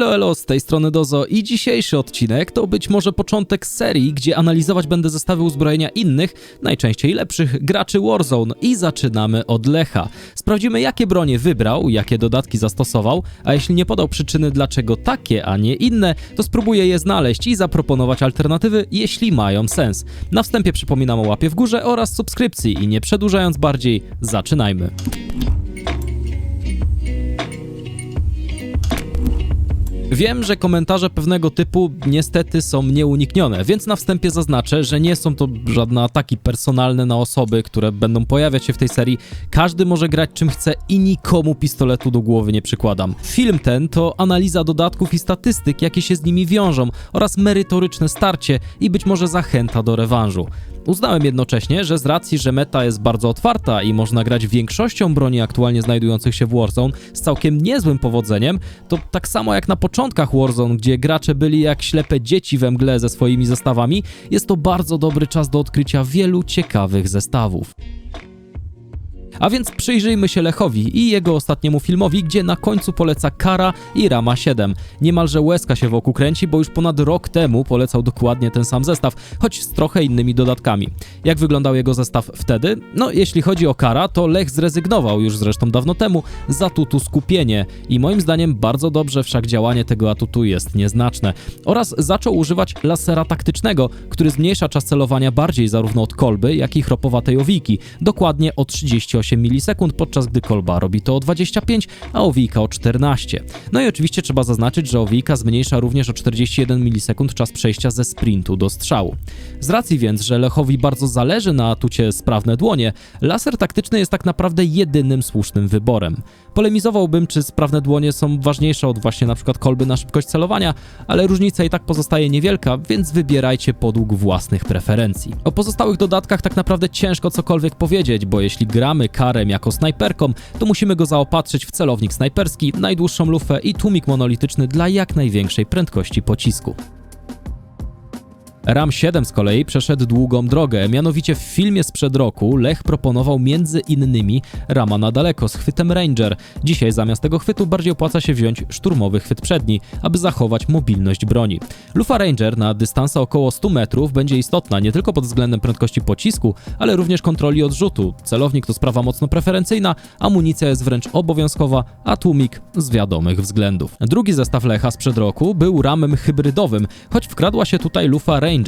Elo, elo, z tej strony Dozo i dzisiejszy odcinek to być może początek serii, gdzie analizować będę zestawy uzbrojenia innych, najczęściej lepszych graczy Warzone i zaczynamy od Lecha. Sprawdzimy jakie bronie wybrał, jakie dodatki zastosował, a jeśli nie podał przyczyny dlaczego takie, a nie inne, to spróbuję je znaleźć i zaproponować alternatywy, jeśli mają sens. Na wstępie przypominam o łapie w górze oraz subskrypcji i nie przedłużając bardziej, zaczynajmy. Wiem, że komentarze pewnego typu niestety są nieuniknione, więc na wstępie zaznaczę, że nie są to żadne ataki personalne na osoby, które będą pojawiać się w tej serii. Każdy może grać czym chce i nikomu pistoletu do głowy nie przykładam. Film ten to analiza dodatków i statystyk, jakie się z nimi wiążą, oraz merytoryczne starcie i być może zachęta do rewanżu. Uznałem jednocześnie, że z racji, że meta jest bardzo otwarta i można grać większością broni aktualnie znajdujących się w Warzone z całkiem niezłym powodzeniem, to tak samo jak na początkach Warzone, gdzie gracze byli jak ślepe dzieci we mgle ze swoimi zestawami, jest to bardzo dobry czas do odkrycia wielu ciekawych zestawów. A więc przyjrzyjmy się Lechowi i jego ostatniemu filmowi, gdzie na końcu poleca Kara i Rama 7. Niemalże łezka się wokół kręci, bo już ponad rok temu polecał dokładnie ten sam zestaw, choć z trochę innymi dodatkami. Jak wyglądał jego zestaw wtedy? No, jeśli chodzi o Kara, to Lech zrezygnował już zresztą dawno temu z atutu skupienie i moim zdaniem bardzo dobrze, wszak działanie tego atutu jest nieznaczne. Oraz zaczął używać lasera taktycznego, który zmniejsza czas celowania bardziej zarówno od kolby, jak i chropowatej owiki, dokładnie o 38 milisekund, podczas gdy kolba robi to o 25, a owika o 14. No i oczywiście trzeba zaznaczyć, że owika zmniejsza również o 41 milisekund czas przejścia ze sprintu do strzału. Z racji więc, że Lechowi bardzo zależy na atucie sprawne dłonie, laser taktyczny jest tak naprawdę jedynym słusznym wyborem. Polemizowałbym, czy sprawne dłonie są ważniejsze od właśnie na przykład kolby na szybkość celowania, ale różnica i tak pozostaje niewielka, więc wybierajcie podług własnych preferencji. O pozostałych dodatkach tak naprawdę ciężko cokolwiek powiedzieć, bo jeśli gramy karem jako snajperką, to musimy go zaopatrzyć w celownik snajperski, najdłuższą lufę i tłumik monolityczny dla jak największej prędkości pocisku. Ram 7 z kolei przeszedł długą drogę, mianowicie w filmie sprzed roku Lech proponował między innymi Rama na daleko z chwytem Ranger. Dzisiaj zamiast tego chwytu bardziej opłaca się wziąć szturmowy chwyt przedni, aby zachować mobilność broni. Lufa Ranger na dystansa około 100 metrów będzie istotna nie tylko pod względem prędkości pocisku, ale również kontroli odrzutu. Celownik to sprawa mocno preferencyjna, amunicja jest wręcz obowiązkowa, a tłumik z wiadomych względów. Drugi zestaw Lecha sprzed roku był ramem hybrydowym, choć wkradła się tutaj lufa Ranger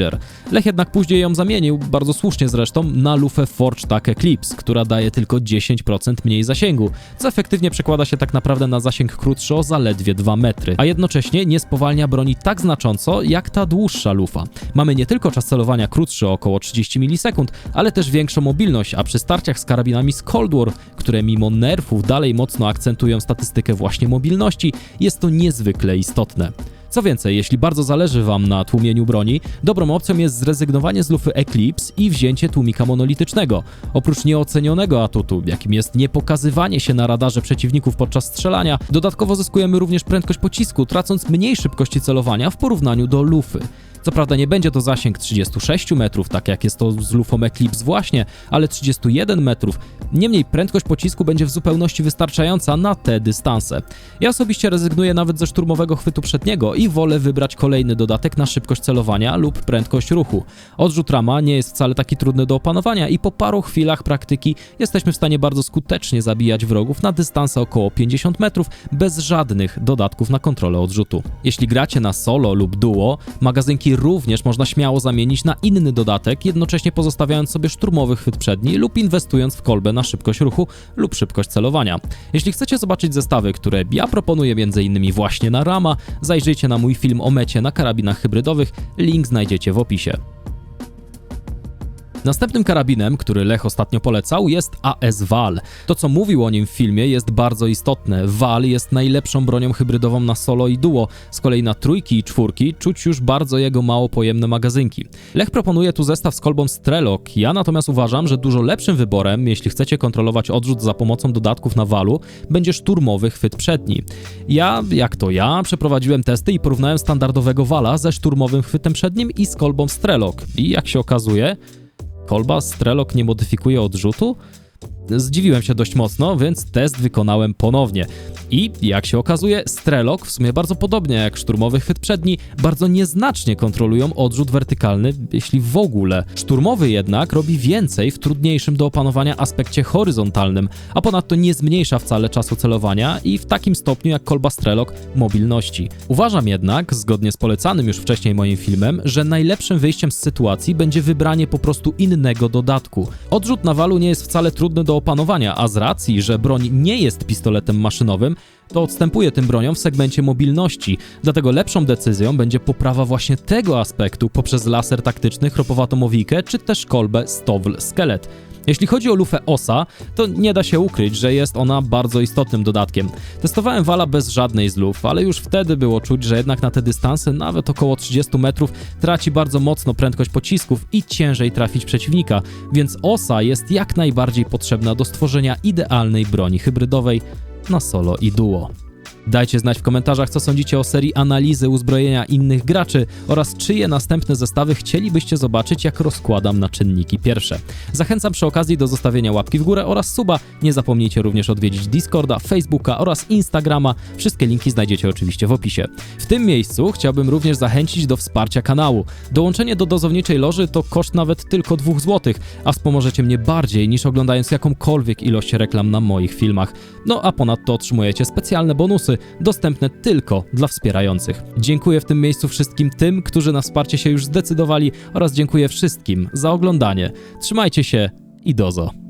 Lech jednak później ją zamienił, bardzo słusznie zresztą, na lufę Forge Tak Eclipse, która daje tylko 10% mniej zasięgu, co efektywnie przekłada się tak naprawdę na zasięg krótszy o zaledwie 2 metry, a jednocześnie nie spowalnia broni tak znacząco jak ta dłuższa lufa. Mamy nie tylko czas celowania krótszy o około 30 milisekund, ale też większą mobilność, a przy starciach z karabinami z Cold War, które mimo nerfów dalej mocno akcentują statystykę właśnie mobilności, jest to niezwykle istotne. Co więcej, jeśli bardzo zależy Wam na tłumieniu broni, dobrą opcją jest zrezygnowanie z lufy Eclipse i wzięcie tłumika monolitycznego. Oprócz nieocenionego atutu, jakim jest niepokazywanie się na radarze przeciwników podczas strzelania, dodatkowo zyskujemy również prędkość pocisku, tracąc mniej szybkości celowania w porównaniu do lufy. Co prawda nie będzie to zasięg 36 metrów, tak jak jest to z lufą Eclipse właśnie, ale 31 metrów. Niemniej prędkość pocisku będzie w zupełności wystarczająca na te dystanse. Ja osobiście rezygnuję nawet ze szturmowego chwytu przedniego wolę wybrać kolejny dodatek na szybkość celowania lub prędkość ruchu. Odrzut rama nie jest wcale taki trudny do opanowania i po paru chwilach praktyki jesteśmy w stanie bardzo skutecznie zabijać wrogów na dystanse około 50 metrów bez żadnych dodatków na kontrolę odrzutu. Jeśli gracie na solo lub duo, magazynki również można śmiało zamienić na inny dodatek, jednocześnie pozostawiając sobie szturmowy chwyt przedni lub inwestując w kolbę na szybkość ruchu lub szybkość celowania. Jeśli chcecie zobaczyć zestawy, które ja proponuję m.in. właśnie na Rama, zajrzyjcie na mój film o mecie na karabinach hybrydowych, link znajdziecie w opisie. Następnym karabinem, który Lech ostatnio polecał, jest AS Val. To, co mówił o nim w filmie, jest bardzo istotne. Val jest najlepszą bronią hybrydową na solo i duo. Z kolei na trójki i czwórki czuć już bardzo jego mało pojemne magazynki. Lech proponuje tu zestaw z kolbą Strelok. Ja natomiast uważam, że dużo lepszym wyborem, jeśli chcecie kontrolować odrzut za pomocą dodatków na Valu, będzie szturmowy chwyt przedni. Ja, jak to ja, przeprowadziłem testy i porównałem standardowego Vala ze szturmowym chwytem przednim i z kolbą Strelok. I jak się okazuje, kolba Strelok nie modyfikuje odrzutu? Zdziwiłem się dość mocno, więc test wykonałem ponownie. I jak się okazuje, Strelok w sumie bardzo podobnie jak szturmowy chwyt przedni, bardzo nieznacznie kontrolują odrzut wertykalny, jeśli w ogóle. Szturmowy jednak robi więcej w trudniejszym do opanowania aspekcie horyzontalnym, a ponadto nie zmniejsza wcale czasu celowania i w takim stopniu jak kolba Strelok mobilności. Uważam jednak, zgodnie z polecanym już wcześniej moim filmem, że najlepszym wyjściem z sytuacji będzie wybranie po prostu innego dodatku. Odrzut nawalu nie jest wcale trudny do opanowania, a z racji, że broń nie jest pistoletem maszynowym, to odstępuje tym broniom w segmencie mobilności. Dlatego lepszą decyzją będzie poprawa właśnie tego aspektu poprzez laser taktyczny, chropowatą owijkę, czy też kolbę Stowl Skelet. Jeśli chodzi o lufę OSA, to nie da się ukryć, że jest ona bardzo istotnym dodatkiem. Testowałem Wala bez żadnej z luf, ale już wtedy było czuć, że jednak na te dystanse, nawet około 30 metrów, traci bardzo mocno prędkość pocisków i ciężej trafić przeciwnika, więc OSA jest jak najbardziej potrzebna do stworzenia idealnej broni hybrydowej na solo i duo. Dajcie znać w komentarzach, co sądzicie o serii analizy uzbrojenia innych graczy oraz czyje następne zestawy chcielibyście zobaczyć, jak rozkładam na czynniki pierwsze. Zachęcam przy okazji do zostawienia łapki w górę oraz suba. Nie zapomnijcie również odwiedzić Discorda, Facebooka oraz Instagrama. Wszystkie linki znajdziecie oczywiście w opisie. W tym miejscu chciałbym również zachęcić do wsparcia kanału. Dołączenie do dozowniczej loży to koszt nawet tylko 2 zł, a wspomożecie mnie bardziej niż oglądając jakąkolwiek ilość reklam na moich filmach. No a ponadto otrzymujecie specjalne bonusy dostępne tylko dla wspierających. Dziękuję w tym miejscu wszystkim tym, którzy na wsparcie się już zdecydowali oraz dziękuję wszystkim za oglądanie. Trzymajcie się i dozo.